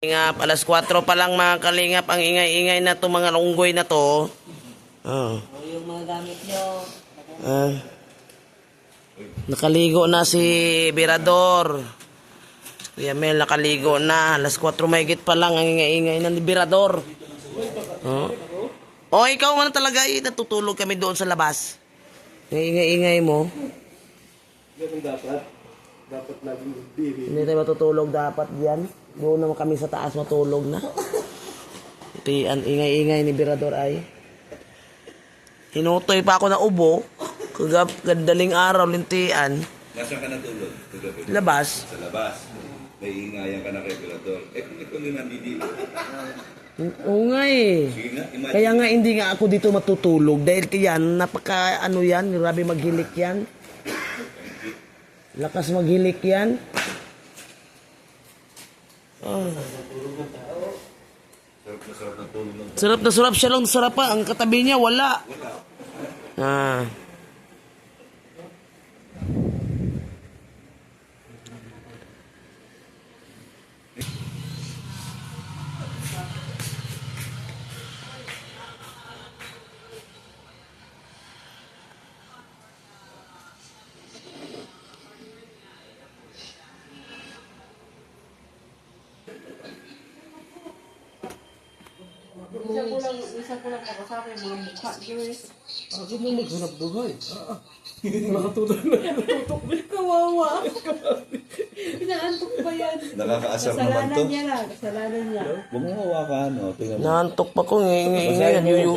Kalingap, alas 4 pa lang mga kalingap, ang ingay-ingay na to mga lunggoy na to. Oh. O yung mga gamit nyo. Ah. nakaligo na si Birador. Kuya Mel, nakaligo na. Alas 4 mahigit pa lang ang ingay-ingay na ni Birador. Oh. oh, ikaw man talaga eh, natutulog kami doon sa labas. Ingay-ingay mo. Ganun dapat. Dapat laging diri. Hindi tayo matutulog dapat diyan. Doon naman kami sa taas matulog na. Iti, ang ingay-ingay ni Birador ay. Hinutoy pa ako na ubo. Kagab, gandaling araw, lintian. Nasaan ka natulog? Kagabi? Labas. Sa labas. May ingayan ka na kay Pilador. Eh kung ikaw yung nandidito. Oo nga eh. Sige nga, imagine. Kaya nga hindi nga ako dito matutulog dahil yan, napaka ano yan, grabe maghilik yan. Lakas maghilik yan. Ah. Sarap na sarap ng tulog ng Sarap na sarap siya lang sarap pa. Ang katabi niya wala. wala. Ah. Isa ko lang, isa ko lang pakasabi mga mukha nyo eh. Ako nang maghanap buhay. Ah, Nakatulog na. Natutok na. Kawawa. Inaantok ba yan? Nakakaasar naman Kasalanan to. niya lang. Kasalanan niya. Huwag mo hawakan. O, tingnan mo. Naantok pa ko. Ingay-ingay yan. Yuyu.